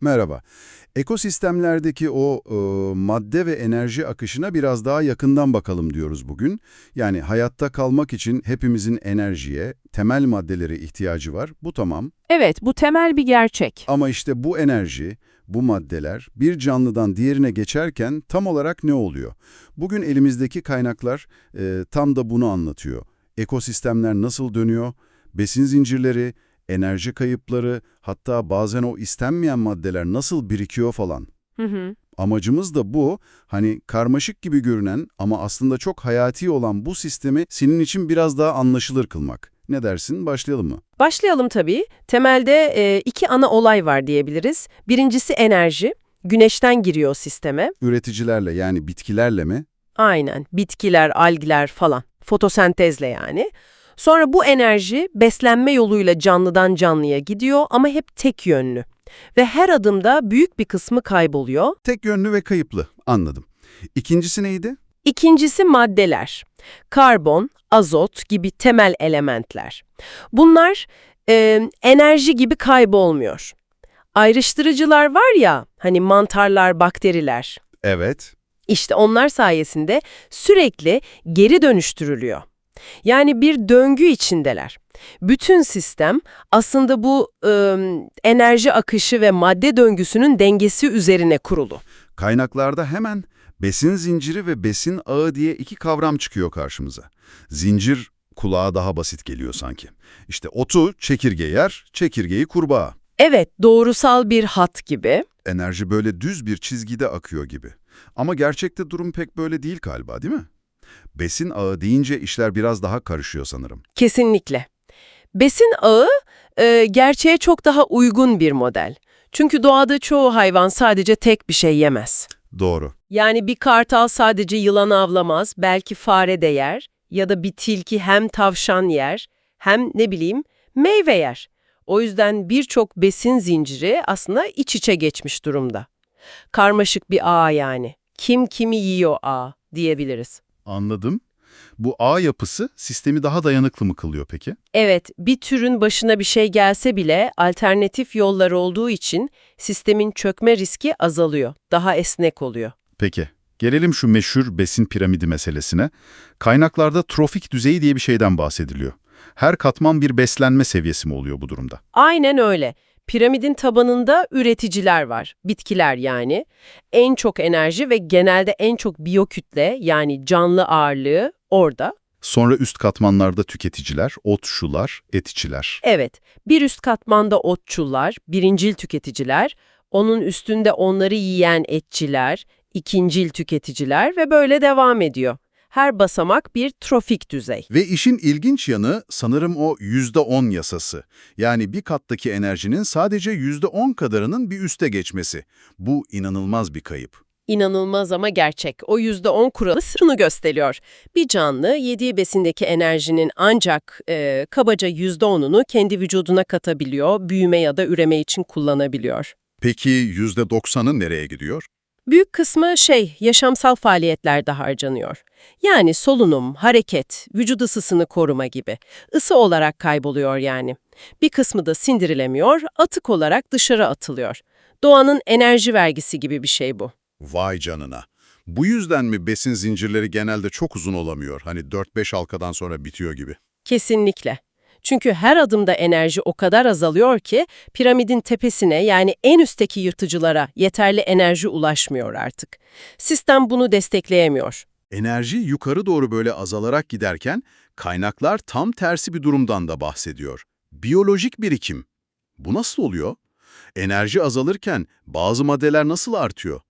Merhaba. Ekosistemlerdeki o e, madde ve enerji akışına biraz daha yakından bakalım diyoruz bugün. Yani hayatta kalmak için hepimizin enerjiye, temel maddelere ihtiyacı var. Bu tamam. Evet, bu temel bir gerçek. Ama işte bu enerji, bu maddeler bir canlıdan diğerine geçerken tam olarak ne oluyor? Bugün elimizdeki kaynaklar e, tam da bunu anlatıyor. Ekosistemler nasıl dönüyor? Besin zincirleri, enerji kayıpları, hatta bazen o istenmeyen maddeler nasıl birikiyor falan. Hı hı. Amacımız da bu, hani karmaşık gibi görünen ama aslında çok hayati olan bu sistemi senin için biraz daha anlaşılır kılmak. Ne dersin? Başlayalım mı? Başlayalım tabii. Temelde e, iki ana olay var diyebiliriz. Birincisi enerji. Güneşten giriyor sisteme. Üreticilerle yani bitkilerle mi? Aynen. Bitkiler, algiler falan. Fotosentezle yani. Sonra bu enerji beslenme yoluyla canlıdan canlıya gidiyor ama hep tek yönlü. Ve her adımda büyük bir kısmı kayboluyor. Tek yönlü ve kayıplı. Anladım. İkincisi neydi? İkincisi maddeler. Karbon, azot gibi temel elementler. Bunlar e, enerji gibi kaybolmuyor. Ayrıştırıcılar var ya, hani mantarlar, bakteriler. Evet. İşte onlar sayesinde sürekli geri dönüştürülüyor. Yani bir döngü içindeler. Bütün sistem aslında bu e, enerji akışı ve madde döngüsünün dengesi üzerine kurulu. Kaynaklarda hemen besin zinciri ve besin ağı diye iki kavram çıkıyor karşımıza. Zincir kulağa daha basit geliyor sanki. İşte otu çekirge yer, çekirgeyi kurbağa. Evet, doğrusal bir hat gibi. Enerji böyle düz bir çizgide akıyor gibi. Ama gerçekte durum pek böyle değil galiba değil mi? Besin ağı deyince işler biraz daha karışıyor sanırım. Kesinlikle. Besin ağı e, gerçeğe çok daha uygun bir model. Çünkü doğada çoğu hayvan sadece tek bir şey yemez. Doğru. Yani bir kartal sadece yılan avlamaz, belki fare de yer ya da bir tilki hem tavşan yer hem ne bileyim meyve yer. O yüzden birçok besin zinciri aslında iç içe geçmiş durumda. Karmaşık bir ağ yani. Kim kimi yiyor ağ diyebiliriz. Anladım. Bu ağ yapısı sistemi daha dayanıklı mı kılıyor peki? Evet, bir türün başına bir şey gelse bile alternatif yollar olduğu için sistemin çökme riski azalıyor, daha esnek oluyor. Peki. Gelelim şu meşhur besin piramidi meselesine. Kaynaklarda trofik düzeyi diye bir şeyden bahsediliyor. Her katman bir beslenme seviyesi mi oluyor bu durumda? Aynen öyle. Piramidin tabanında üreticiler var, bitkiler yani. En çok enerji ve genelde en çok biyokütle yani canlı ağırlığı orada. Sonra üst katmanlarda tüketiciler, otçular, etçiler. Evet, bir üst katmanda otçular, birincil tüketiciler, onun üstünde onları yiyen etçiler, ikincil tüketiciler ve böyle devam ediyor. Her basamak bir trofik düzey. Ve işin ilginç yanı sanırım o %10 yasası. Yani bir kattaki enerjinin sadece %10 kadarının bir üste geçmesi. Bu inanılmaz bir kayıp. İnanılmaz ama gerçek. O %10 kuralı sırrını gösteriyor. Bir canlı yediği besindeki enerjinin ancak e, kabaca %10'unu kendi vücuduna katabiliyor, büyüme ya da üreme için kullanabiliyor. Peki %90'ı nereye gidiyor? Büyük kısmı şey, yaşamsal faaliyetlerde harcanıyor. Yani solunum, hareket, vücut ısısını koruma gibi. Isı olarak kayboluyor yani. Bir kısmı da sindirilemiyor, atık olarak dışarı atılıyor. Doğanın enerji vergisi gibi bir şey bu. Vay canına. Bu yüzden mi besin zincirleri genelde çok uzun olamıyor? Hani 4-5 halkadan sonra bitiyor gibi. Kesinlikle. Çünkü her adımda enerji o kadar azalıyor ki piramidin tepesine yani en üstteki yırtıcılara yeterli enerji ulaşmıyor artık. Sistem bunu destekleyemiyor. Enerji yukarı doğru böyle azalarak giderken kaynaklar tam tersi bir durumdan da bahsediyor. Biyolojik birikim. Bu nasıl oluyor? Enerji azalırken bazı maddeler nasıl artıyor?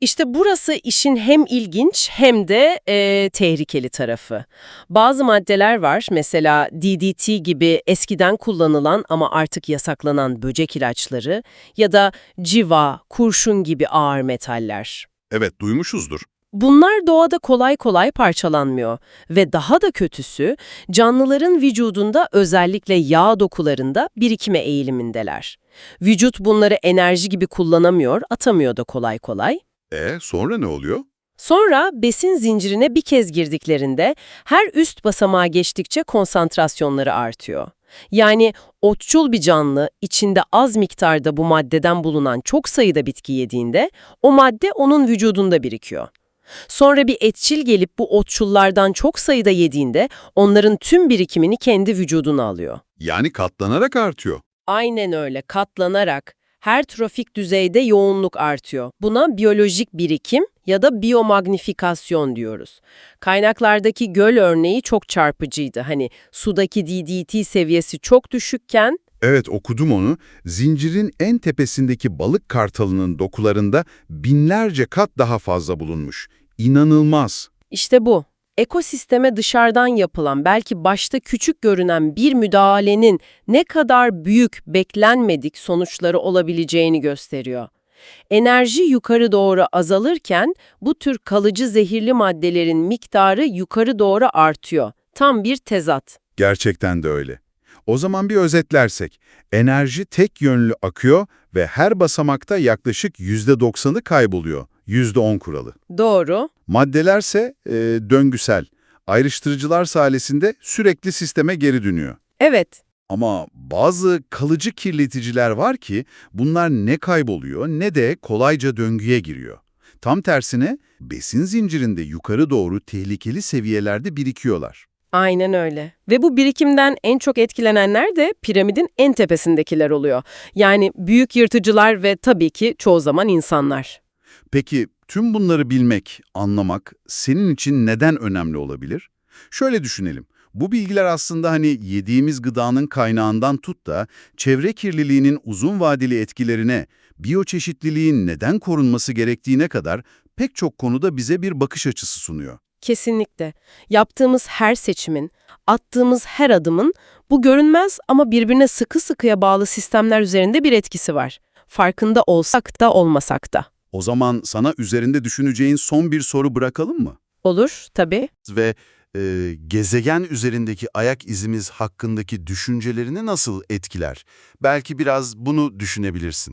İşte burası işin hem ilginç hem de e, tehlikeli tarafı. Bazı maddeler var mesela DDT gibi eskiden kullanılan ama artık yasaklanan böcek ilaçları ya da civa, kurşun gibi ağır metaller. Evet, duymuşuzdur. Bunlar doğada kolay kolay parçalanmıyor ve daha da kötüsü canlıların vücudunda özellikle yağ dokularında birikime eğilimindeler. Vücut bunları enerji gibi kullanamıyor, atamıyor da kolay kolay. E sonra ne oluyor? Sonra besin zincirine bir kez girdiklerinde her üst basamağa geçtikçe konsantrasyonları artıyor. Yani otçul bir canlı içinde az miktarda bu maddeden bulunan çok sayıda bitki yediğinde o madde onun vücudunda birikiyor. Sonra bir etçil gelip bu otçullardan çok sayıda yediğinde onların tüm birikimini kendi vücuduna alıyor. Yani katlanarak artıyor. Aynen öyle katlanarak her trofik düzeyde yoğunluk artıyor. Buna biyolojik birikim ya da biyomagnifikasyon diyoruz. Kaynaklardaki göl örneği çok çarpıcıydı. Hani sudaki DDT seviyesi çok düşükken Evet okudum onu. Zincirin en tepesindeki balık kartalının dokularında binlerce kat daha fazla bulunmuş. İnanılmaz. işte bu. Ekosisteme dışarıdan yapılan belki başta küçük görünen bir müdahalenin ne kadar büyük, beklenmedik sonuçları olabileceğini gösteriyor. Enerji yukarı doğru azalırken bu tür kalıcı zehirli maddelerin miktarı yukarı doğru artıyor. Tam bir tezat. Gerçekten de öyle. O zaman bir özetlersek, enerji tek yönlü akıyor ve her basamakta yaklaşık %90'ı kayboluyor. %10 kuralı. Doğru. Maddelerse e, döngüsel. Ayrıştırıcılar sayesinde sürekli sisteme geri dönüyor. Evet. Ama bazı kalıcı kirleticiler var ki bunlar ne kayboluyor ne de kolayca döngüye giriyor. Tam tersine besin zincirinde yukarı doğru tehlikeli seviyelerde birikiyorlar. Aynen öyle. Ve bu birikimden en çok etkilenenler de piramidin en tepesindekiler oluyor. Yani büyük yırtıcılar ve tabii ki çoğu zaman insanlar. Peki tüm bunları bilmek, anlamak senin için neden önemli olabilir? Şöyle düşünelim. Bu bilgiler aslında hani yediğimiz gıdanın kaynağından tut da çevre kirliliğinin uzun vadeli etkilerine, biyoçeşitliliğin neden korunması gerektiğine kadar pek çok konuda bize bir bakış açısı sunuyor. Kesinlikle. Yaptığımız her seçimin, attığımız her adımın bu görünmez ama birbirine sıkı sıkıya bağlı sistemler üzerinde bir etkisi var. Farkında olsak da olmasak da. O zaman sana üzerinde düşüneceğin son bir soru bırakalım mı? Olur tabii. Ve e, gezegen üzerindeki ayak izimiz hakkındaki düşüncelerini nasıl etkiler? Belki biraz bunu düşünebilirsin.